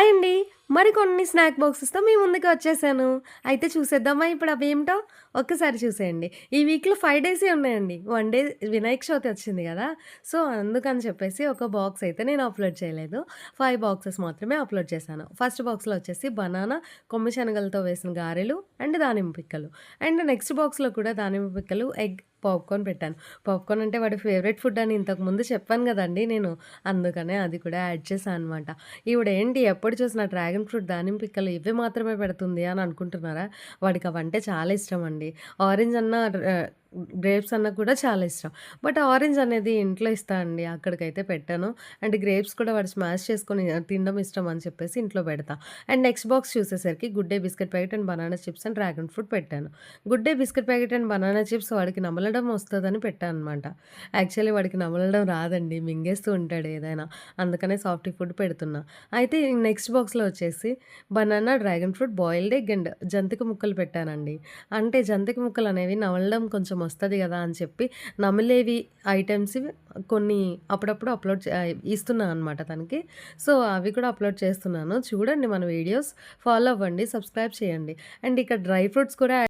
Hi అండి మరికొన్ని snack బాక్సెస్తో మీ ముందుకు వచ్చేసాను. అయితే చూసేద్దామా ఇప్పుడు అవి ఏమిటో? ఒక్కసారి చూసేయండి. ఈ వీక్లో ఫైవ్ డేసే ఉన్నాయండి. వన్ డే వినాయక చవితి వచ్చింది కదా. సో అందుకని చెప్పేసి ఒక బాక్స్ అయితే నేను అప్లోడ్ చేయలేదు. ఫైవ్ బాక్సెస్ మాత్రమే అప్లోడ్ చేశాను. ఫస్ట్ బాక్స్లో వచ్చేసి బనానా కొమ్మి శనగలతో వేసిన గారెలు అండ్ దానిమ్మ పిక్కలు. అండ్ నెక్స్ట్ బాక్స్లో కూడా దానిమ్మ పిక్కలు ఎగ్ పాప్కార్న్ పెట్టాను. పాప్కార్న్ అంటే వాడి ఫేవరెట్ ఫుడ్ అని ఇంతకుముందు చెప్పాను కదండి నేను. అందుకనే అది కూడా యాడ్ చేశాను అనమాట ఈవిడ ఏంటి ఎప్పుడు చూసినా డ్రాగన్ ఫ్రూట్ దానిమ్మ పిక్కలు ఇవే మాత్రమే పెడుతుంది అని అనుకుంటున్నారా? వాడికి అవంటే చాలా ఇష్టం అండి. ఆరెంజ్ అన్న గ్రేప్స్ అన్న కూడా చాలా ఇష్టం. బట్ ఆరెంజ్ అనేది ఇంట్లో ఇస్తా అండి అక్కడికైతే పెట్టాను. అండ్ గ్రేప్స్ కూడా వాడు స్మాష్ చేసుకొని తినడం ఇష్టం అని చెప్పేసి ఇంట్లో పెడతా. అండ్ నెక్స్ట్ బాక్స్ చూసేసరికి Good Day biscuit packet and banana chips and dragon fruit పెట్టాను. Good Day biscuit packet and banana chips వాడికి నమలడం వస్తుందని పెట్టాను అనమాట యాక్చువల్లీ వాడికి నమలడం రాదండి మింగేస్తూ ఉంటాడు ఏదైనా. అందుకనే సాఫ్ట్ ఫుడ్ పెడుతున్నా. అయితే నెక్స్ట్ బాక్స్లో వచ్చేసి banana dragon fruit boiled egg and జంతిక ముక్కలు పెట్టానండి. అంటే జంతిక ముక్కలు అనేవి నమలడం కొంచెం వస్తుంది కదా అని చెప్పి నమిలేవి ఐటమ్స్ కొన్ని అప్పుడప్పుడు అప్లోడ్ ఇస్తున్నాను అనమాట తనకి. సో అవి కూడా అప్లోడ్ చేస్తున్నాను. చూడండి మన వీడియోస్. ఫాలో అవ్వండి సబ్స్క్రైబ్ చేయండి. అండ్ ఇక్కడ డ్రై ఫ్రూట్స్ కూడా